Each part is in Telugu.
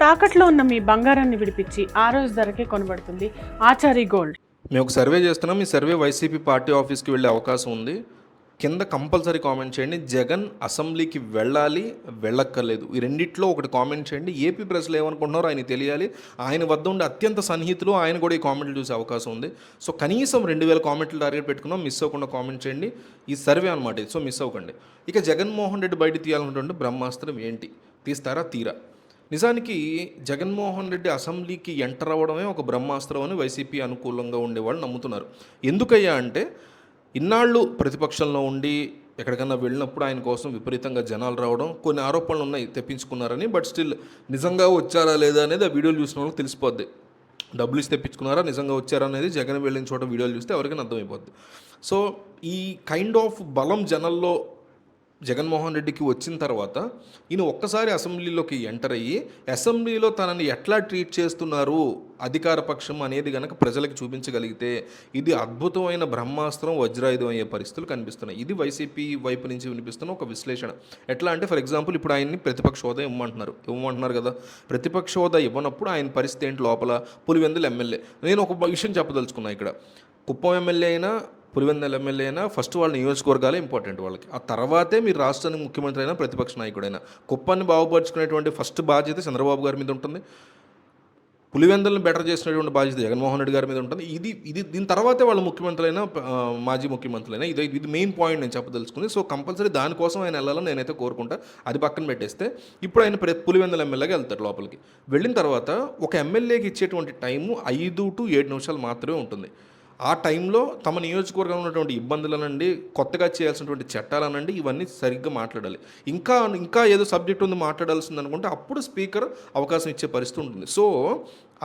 తాకట్లో ఉన్న మీ బంగారాన్ని విడిపించి ఆ రోజు ధరకే కొనబడుతుంది ఆచారి గోల్డ్. మేము ఒక సర్వే చేస్తున్నాం. ఈ సర్వే వైసీపీ పార్టీ ఆఫీస్కి వెళ్ళే అవకాశం ఉంది. కింద కంపల్సరీ కామెంట్ చేయండి. జగన్ అసెంబ్లీకి వెళ్ళాలి వెళ్ళక్కర్లేదు. ఈ రెండిట్లో ఒకటి కామెంట్ చేయండి. ఏపీ ప్రజలు ఏమనుకుంటున్నారో ఆయన తెలియాలి. ఆయన వద్ద ఉండే అత్యంత సన్నిహితులు ఆయన కూడా ఈ కామెంట్లు చూసే అవకాశం ఉంది. సో కనీసం రెండు వేల కామెంట్లు టార్గెట్ పెట్టుకున్నాం. మిస్ అవ్వకుండా కామెంట్ చేయండి. ఈ సర్వే అనమాట ఇది. సో మిస్ అవ్వకండి. ఇక జగన్మోహన్ రెడ్డి బయట తీయాలనుకుంటుంటే బ్రహ్మాస్త్రం ఏంటి? తీస్తారా? తీరా. నిజానికి జగన్మోహన్ రెడ్డి అసెంబ్లీకి ఎంటర్ అవ్వడమే ఒక బ్రహ్మాస్త్రం అని వైసీపీ అనుకూలంగా ఉండేవాళ్ళు నమ్ముతున్నారు. ఎందుకయ్యా అంటే ఇన్నాళ్ళు ప్రతిపక్షంలో ఉండి ఎక్కడికన్నా వెళ్ళినప్పుడు ఆయన కోసం విపరీతంగా జనాలు రావడం కొన్ని ఆరోపణలు ఉన్నాయి తెప్పించుకున్నారని బట్ స్టిల్ నిజంగా వచ్చారా లేదా అనేది ఆ వీడియోలు చూసిన వాళ్ళకి తెలిసిపోద్ది. డబ్బులు ఇస్తే తెప్పించుకున్నారా నిజంగా వచ్చారా అనేది జగన్ వెళ్ళిన చోట వీడియోలు చూస్తే ఎవరికైనా అర్థమైపోద్ది. సో ఈ కైండ్ ఆఫ్ బలం జనల్లో జగన్మోహన్ రెడ్డికి వచ్చిన తర్వాత ఈయన ఒక్కసారి అసెంబ్లీలోకి ఎంటర్ అయ్యి అసెంబ్లీలో తనని ఎట్లా ట్రీట్ చేస్తున్నారు అధికార పక్షం అనేది కనుక ప్రజలకు చూపించగలిగితే ఇది అద్భుతమైన బ్రహ్మాస్త్రం వజ్రాయుధం అయ్యే పరిస్థితులు కనిపిస్తున్నాయి. ఇది వైసీపీ వైపు నుంచి వినిపిస్తున్న ఒక విశ్లేషణ. ఎట్లా అంటే ఫర్ ఎగ్జాంపుల్ ఇప్పుడు ఆయన్ని ప్రతిపక్ష హోదా ఇవ్వమంటున్నారు. ఇవ్వమంటున్నారు కదా. ప్రతిపక్ష హోదా ఇవ్వనప్పుడు ఆయన పరిస్థితి ఏంటి లోపల? పులివెందులు ఎమ్మెల్యే. నేను ఒక విషయం చెప్పదలుచుకున్నా ఇక్కడ. కుప్పం ఎమ్మెల్యే అయినా పులివెందుల ఎమ్మెల్యే అయినా ఫస్ట్ వాళ్ళ నియోజకవర్గాలే ఇంపార్టెంట్ వాళ్ళకి. ఆ తర్వాతే మీరు రాష్ట్రానికి ముఖ్యమంత్రి అయినా ప్రతిపక్ష నాయకుడైనా కుప్పాన్ని బాగుపరుచుకునేటువంటి ఫస్ట్ బాధ్యత చంద్రబాబు గారి మీద ఉంటుంది. పులివెందులను బెటర్ చేసినటువంటి బాధ్యత జగన్మోహన్ రెడ్డి గారి మీద ఉంటుంది. ఇది ఇది దీని తర్వాతే వాళ్ళ ముఖ్యమంత్రులైనా అయినా మాజీ ముఖ్యమంత్రులైనా ఇది ఇది మెయిన్ పాయింట్ నేను చెప్పదలుచుకుంది. సో కంపల్సరీ దానికోసం ఆయన వెళ్ళాలని నేనైతే కోరుకుంటా. అది పక్కన పెట్టేస్తే ఇప్పుడు ఆయన ప్రతి పులివెందుల ఎమ్మెల్యేగా వెళ్తాడు లోపలికి. వెళ్ళిన తర్వాత ఒక ఎమ్మెల్యేకి ఇచ్చేటువంటి టైము ఐదు టు ఏడు నిమిషాలు మాత్రమే ఉంటుంది. ఆ టైంలో తమ నియోజకవర్గంలో ఉన్నటువంటి ఇబ్బందులనండి కొత్తగా చేయాల్సినటువంటి చట్టాలనండి ఇవన్నీ సరిగ్గా మాట్లాడాలి. ఇంకా ఇంకా ఏదో సబ్జెక్ట్ ఉంది మాట్లాడాల్సింది అనుకుంటే అప్పుడు స్పీకర్ అవకాశం ఇచ్చే పరిస్థితి ఉంటుంది. సో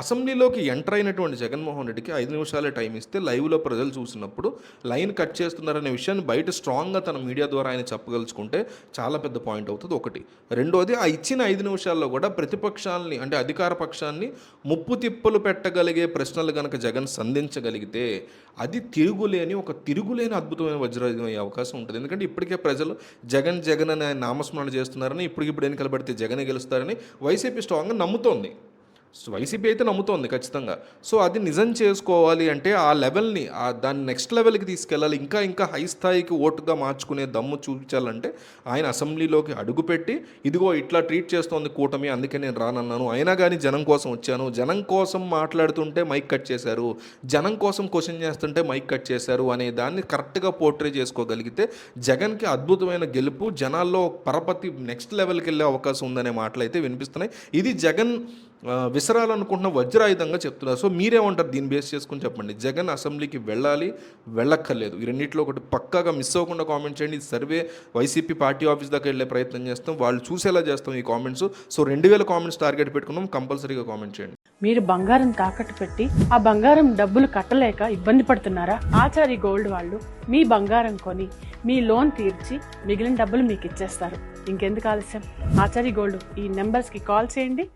అసెంబ్లీలోకి ఎంటర్ అయినటువంటి జగన్మోహన్ రెడ్డికి ఐదు నిమిషాలే టైం ఇస్తే లైవ్లో ప్రజలు చూసినప్పుడు లైన్ కట్ చేస్తున్నారనే విషయాన్ని బయట స్ట్రాంగ్గా తన మీడియా ద్వారా ఆయన చెప్పగలుచుకుంటే చాలా పెద్ద పాయింట్ అవుతుంది ఒకటి. రెండోది ఆ ఇచ్చిన ఐదు నిమిషాల్లో కూడా ప్రతిపక్షాలని అంటే అధికార పక్షాన్ని ముప్పు తిప్పలు పెట్టగలిగే ప్రశ్నలు కనుక జగన్ సంధించగలిగితే అది తిరుగులేని ఒక తిరుగులేని అద్భుతమైన వజ్రాయుధం అయ్యే అవకాశం ఉంటుంది. ఎందుకంటే ఇప్పటికే ప్రజలు జగన్ జగన్ అనే నామస్మరణ చేస్తున్నారని ఇప్పటికిప్పుడు ఎన్నికలు పడితే జగనే గెలుస్తారని వైసీపీ స్ట్రాంగ్గా నమ్ముతోంది. వైసీపీ అయితే నమ్ముతోంది ఖచ్చితంగా. సో అది నిజం చేసుకోవాలి అంటే ఆ లెవెల్ని ఆ దాన్ని నెక్స్ట్ లెవెల్కి తీసుకెళ్ళాలి ఇంకా ఇంకా హై స్థాయికి ఓటుగా మార్చుకునే దమ్ము చూపించాలంటే ఆయన అసెంబ్లీలోకి అడుగుపెట్టి ఇదిగో ఇట్లా ట్రీట్ చేస్తోంది కూటమి అందుకే నేను రానన్నాను. అయినా కానీ జనం కోసం వచ్చాను. జనం కోసం మాట్లాడుతుంటే మైక్ కట్ చేశారు. జనం కోసం క్వశ్చన్ చేస్తుంటే మైక్ కట్ చేశారు అనే దాన్ని కరెక్ట్గా పోర్ట్రే చేసుకోగలిగితే జగన్కి అద్భుతమైన గెలుపు జనాల్లో పరపతి నెక్స్ట్ లెవెల్కి వెళ్ళే అవకాశం ఉందనే మాటలు అయితే వినిపిస్తున్నాయి. ఇది జగన్ విసరాలనుకుంటున్న వజ్రాయుధంగా చెప్తున్నారు. సో మీరేమంటారు? దీన్ని బేస్ చేసుకుని చెప్పండి. జగన్ అసెంబ్లీకి వెళ్ళాలి వెళ్ళక్కర్లేదు. ఈ రెండింటిలో ఒకటి పక్కాగా మిస్ అవ్వకుండా కామెంట్ చేయండి. సర్వే వైసీపీ పార్టీ ఆఫీస్ దాకా వెళ్ళే ప్రయత్నం చేస్తాం. వాళ్ళు చూసేలా చేస్తాం ఈ కామెంట్స్. సో రెండు వేల కామెంట్స్ టార్గెట్ పెట్టుకున్నాం కంపల్సరీగా కామెంట్ చేయండి. మీరు బంగారం తాకట్టు పెట్టి ఆ బంగారం డబ్బులు కట్టలేక ఇబ్బంది పడుతున్నారా? ఆచారి గోల్డ్ వాళ్ళు మీ బంగారం కొని మీ లోన్ తీర్చి మిగిలిన డబ్బులు మీకు ఇచ్చేస్తారు ఇంకెందుకు ఆలస్యం? ఆచారి గోల్డ్ ఈ నెంబర్స్కి కాల్ చేయండి.